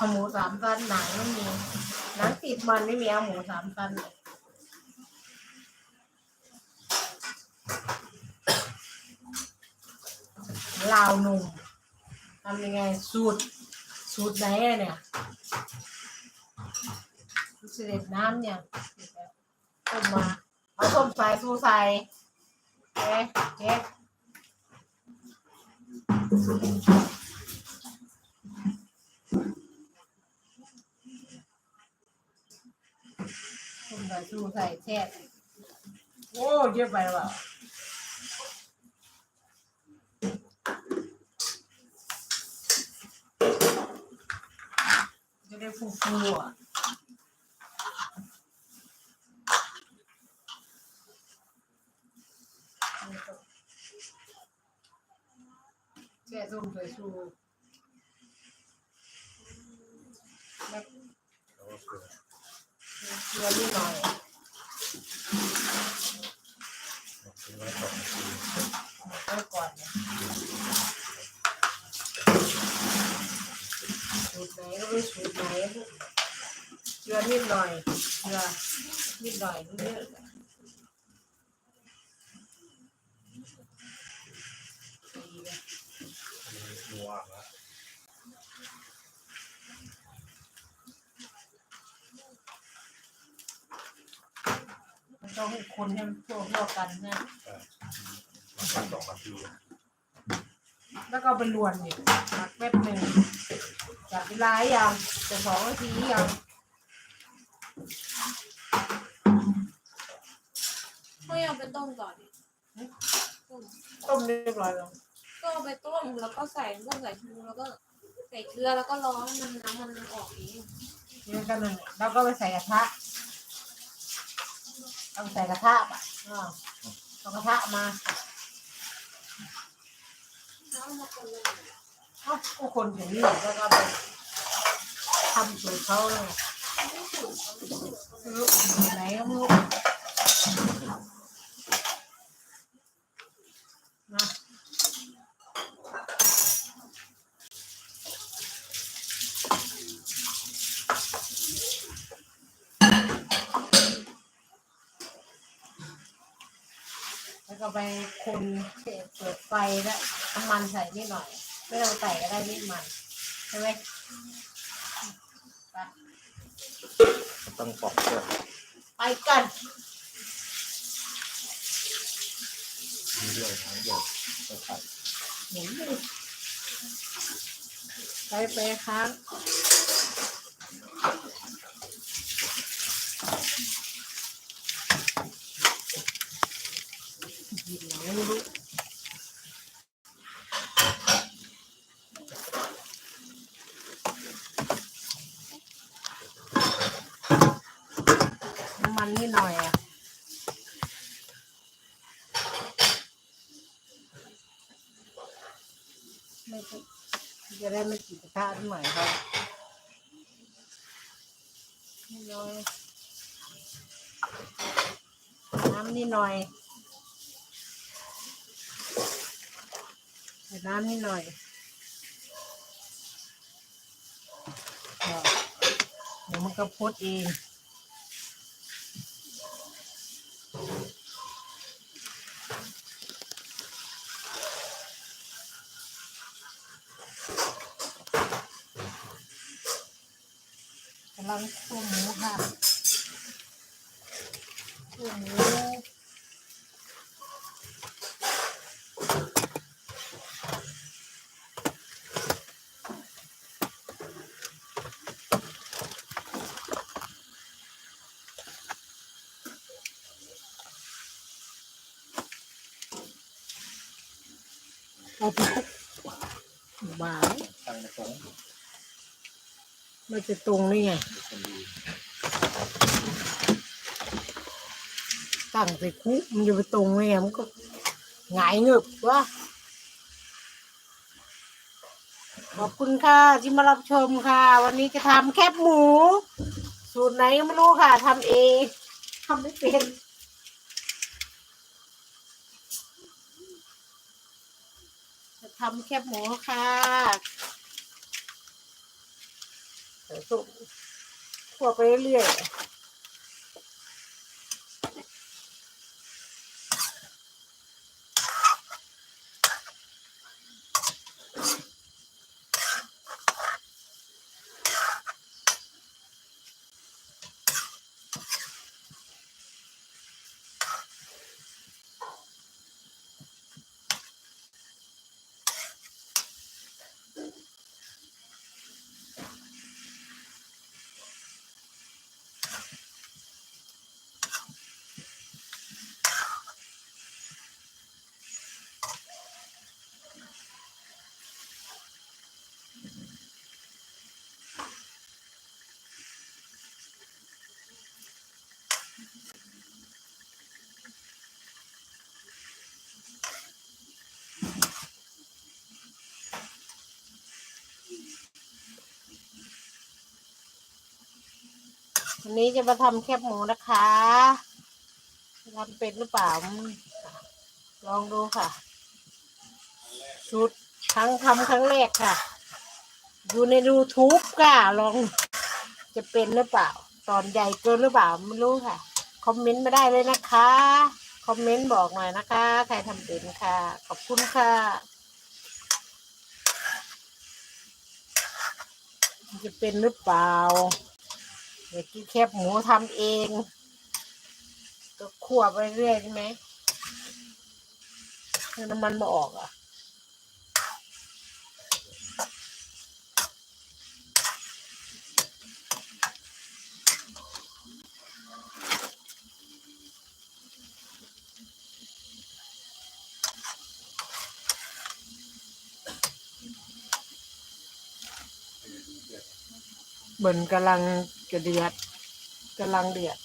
เอาหมูสามชั้นหนังไม่มีหนังติดมันไม่มีเอาหมูสามชั้นเลยลาวหนุ่มทำยังไงสูตรสูตรไหนเนี่ยเสด็จน้ำเนี่ยต้มมาเอาส้มใส่สูใส่เอ๊ะเอ๊ะส้ม ใส่สูใส่แช่โอ้เยอะไปหรือเปล่าจะได้ฟูๆอะแช่ส้มใส่สูแล้ว แล้วก็เกลือ เกลือนิดหน่อยทิ้งไว้สอาก่อนเนี่ยสูตรไหนก็ไม่สูตรไหนเกลือนิดหน่อยเกลือนิดหน่อยไม่เยอะดีเลย นัวแล้ว มันต้องให้คนให้มันทั่วทั่วกันนะมาณสองนาทีแล้วก็เอาไปลวนอีกหมักแป๊บหนึ่งจับเวลาย่างจะสองนาทีย่างไม่เอาไปต้มก่อนดิต้มต้มเรียบร้อยแล้วก็เอาไปต้มแล้วก็ใส่พวกใส่ชูแล้วก็ใส่เกลือแล้วก็ร้อนมันน้ำมันออกเองนี่ก็นั่นแหละแล้วก็ไปใส่กระทะ้องใส่กระทะอะอ่าเอากระทะมาน้ำมาคนอย่างนี่แล้วก็ไปทำสูตรเขาเลยลูกไม่ถูกไม่รู้สูตรไหนก็ไม่รู้ ก็ไปคนเปิดไฟแล้วน้ำมันใส่นิดหน่อย ไม่ต้องใส่ก็ได้นิดมันใช่ไหมไปต้องปอกเกลือไปกันมีเดียวทั้งเดียวไปใส่หมุนดิไปไปค้างหยิบไหนไน้ำมันนิดหน่อยอะไม่จะได้ไม่ติดกระทะใหม่ครับนิดหน่อยน้ำนิดหน่อยใส่ น้ำนิดหน่อยเดี๋ยวมันก็พดเองกำลังคั่วหมูค่ะคั่วหมูเอาไปคลุกบาตังตรงมันจะตรงนี่ไงตั้งใส่คุกมันจะไปตรงไงมันก็หงายเงึบวะขอบคุณค่ะที่มารับชมค่ะ วันนี้จะทำแคบหมู สูตรไหนก็ไม่รู้ค่ะทำเองทำไม่เป็นจะ ทำแคบหมูค่ะใส่ส้มคั่วไปเรื่อยๆ วันนี้จะมาทำแคบหมูนะคะทำเป็นหรือเปล่า ลองดูค่ะชุดครั้งทำครั้งแรกค่ะอยู่ใน YouTube ค่ะ ลองจะเป็นหรือเปล่า ตอนใหญ่เกินหรือเปล่า ไม่รู้ค่ะ คอมเมนต์มาได้เลยนะคะ คอมเมนต์บอกหน่อยนะคะ ใครทำเป็นค่ะ ขอบคุณค่ะจะเป็นหรือเปล่า เดี๋ยวกินแคบหมูทำเอง ก็คั่วไปเรื่อยใช่ไหมให้น้ำมันมาออกอะเบิ่นกำลัง จะเดือดกำลังเดือด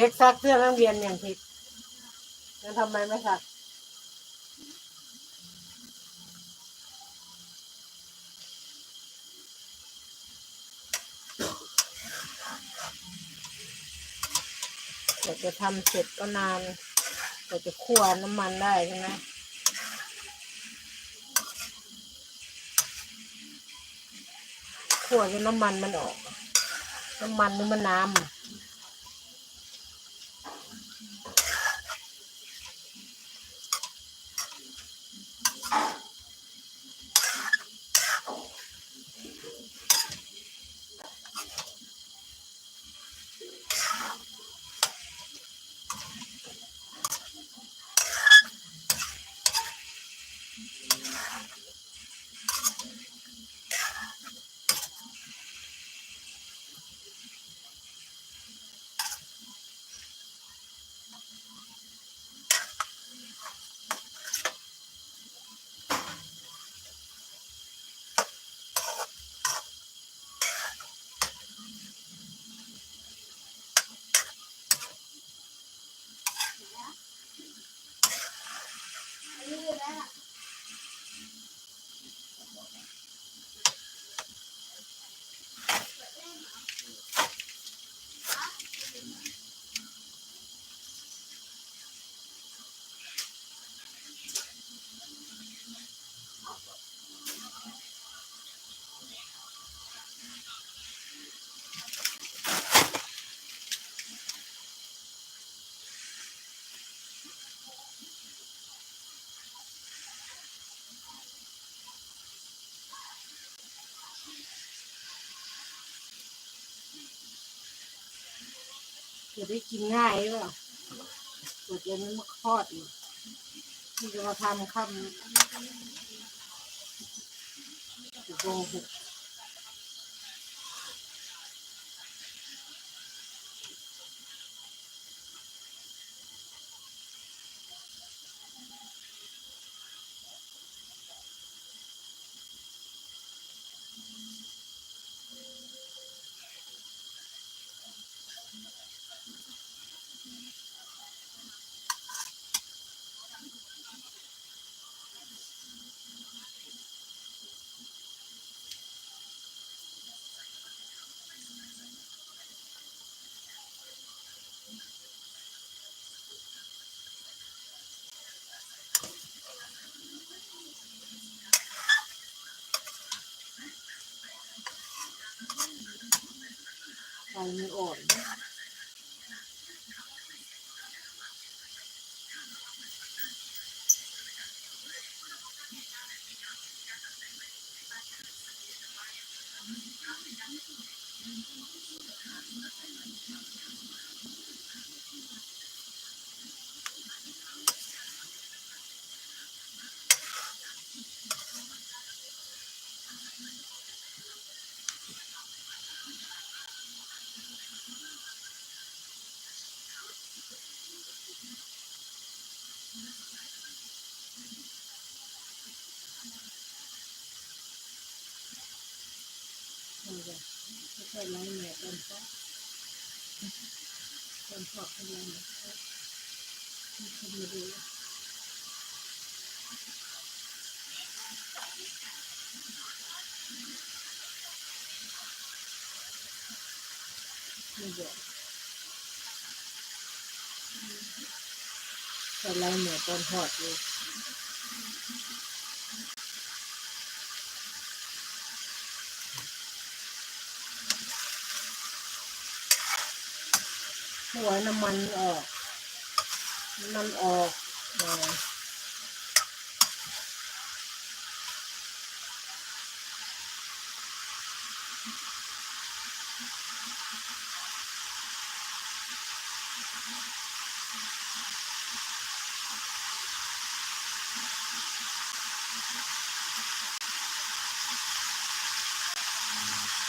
ช็คซักเสื้อนักเรียนอย่างผิดแล้วทำไมไม่ซักกว่าจะทำเสร็จก็นานกว่าจะคั่วน้ำมันได้ใช่ไหมคั่วจนน้ำมันมันออก น้ำมันนี่มันน้ำ จะได้กินง่ายหรือเปล่าเปิดเย็นมันมาทอดอีกที่จะมาทำคำโอ้โห ไฟไม่อ่อนนะนี่ อยไล่แม่ต้นเพาต้นพาะอะไรเนี่ยไม่ค่อยมาดูนี่จ้ะก็ไล่แม่ต้นพาะอยู่ หัวน้ำมันออกมันออกเออ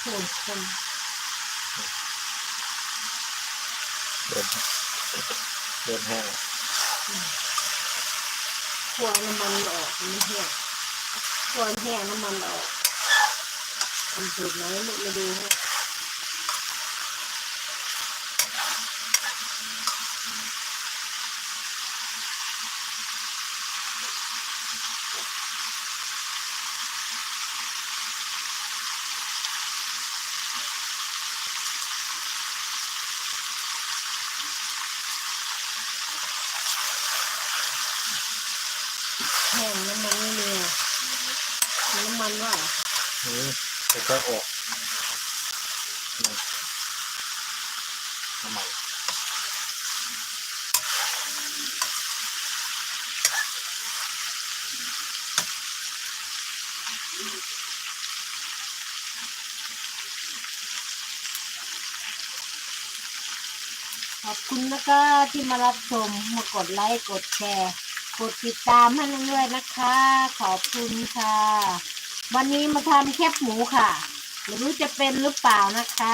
คนคน เดินเดินแห้งหัวน้ำมันออกมันแห้งหัวแห้งน้ำมันออกทำสูตรไหนลูกมาดูให้ แห้งน้ำมันไม่มีอะ มีน้ำมันว่านี่ค่อยๆออกนี่น้ำมันขอบคุณนะคะที่มารับชมมากดไลค์ กดแชร์ กดติดตามให้เรื่อยๆนะคะ ขอบคุณค่ะ วันนี้มาทำแคบหมูค่ะ ไม่รู้จะเป็นหรือเปล่านะคะ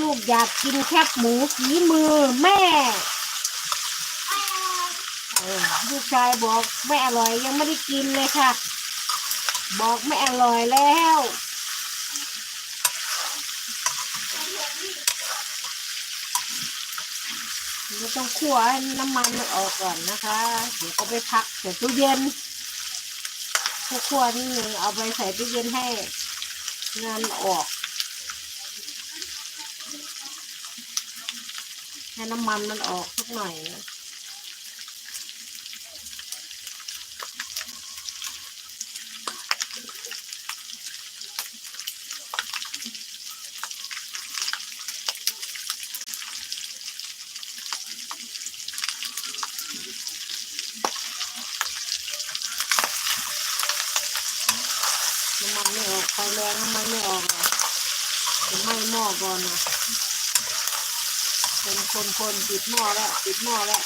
ลูกๆอยากกินแคบหมูฝีมือแม่ลูกชายบอกไม่อร่อยยังไม่ได้กินเลยค่ะ บอกไม่อร่อยแล้วเราต้องคั่วให้น้ำมันมันออกก่อนนะคะ เดี๋ยวเอาไปพักใส่ตู้เย็น คั่วๆนิดนึงเอาไปใส่ตู้เย็นให้งานออก ให้น้ำมันมันออกสักหน่อยนะ มาคนคนคนปิดหม้อแล้วปิดหม้อแล้ว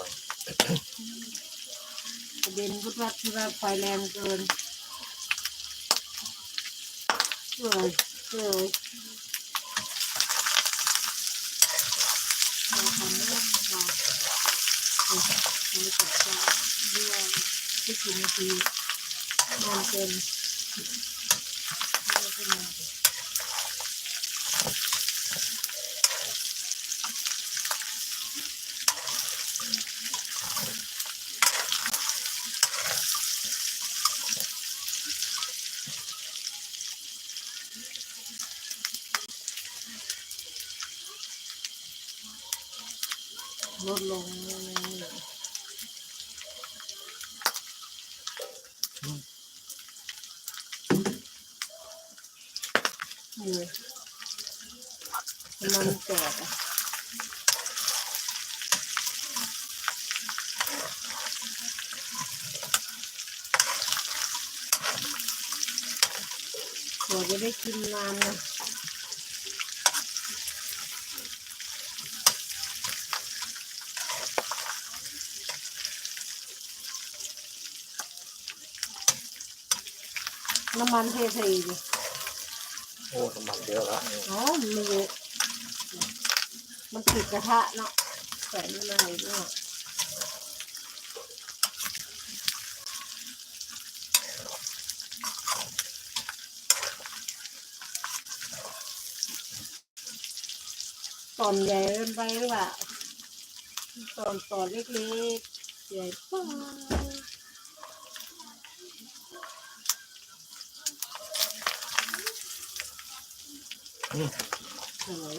บ่อยประเด็นพุทธที่ว่าไฟแรงเกินเลยเลยเราทำไม่ได้ค่ะเราตัดใจเรื่องที่กี่นาทีนานเกินไม่เป็นไร ลดลงเลยนี่มันแตกอะกว่าจะได้กินนานนะ น้ำมันเทๆดิโอ้น้ำมันเยอะแล้วอ๋อมันเยอะมันติดกระทะเนาะใส่ไม่ได้เนาะตอนใหญ่เกินไปหรือเปล่าตอนตอนเล็กๆใหญ่ไปส วย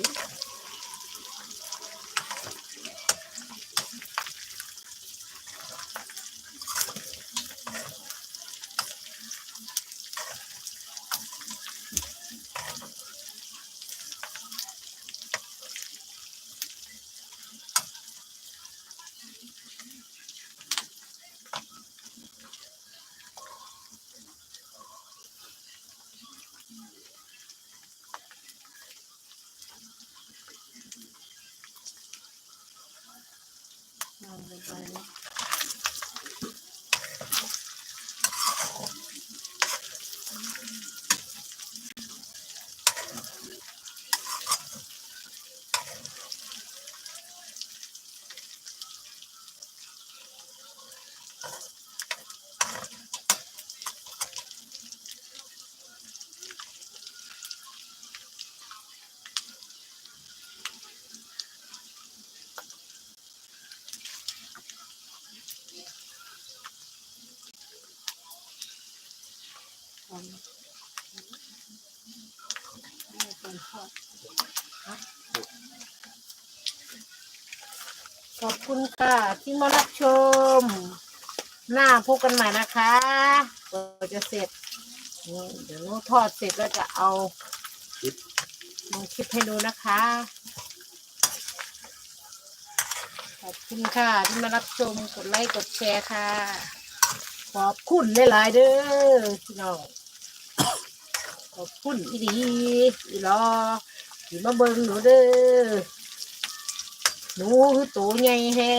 ขอบคุณค่ะที่มารับชม หน้าพบกันใหม่นะคะเราจะเสร็จ เดี๋ยวนูทอดเสร็จแล้วจะเอาคลิปลงคลิปให้ดูนะคะ ขอบคุณค่ะที่มารับชมกดไลค์กดแชร์ค่ะ ขอบคุณหลายๆเด้อพี่น้องขอบคุณอีดีอีรอที่มาเบิ่งหนูเด้อ หนูคือตัวใหญ่แท้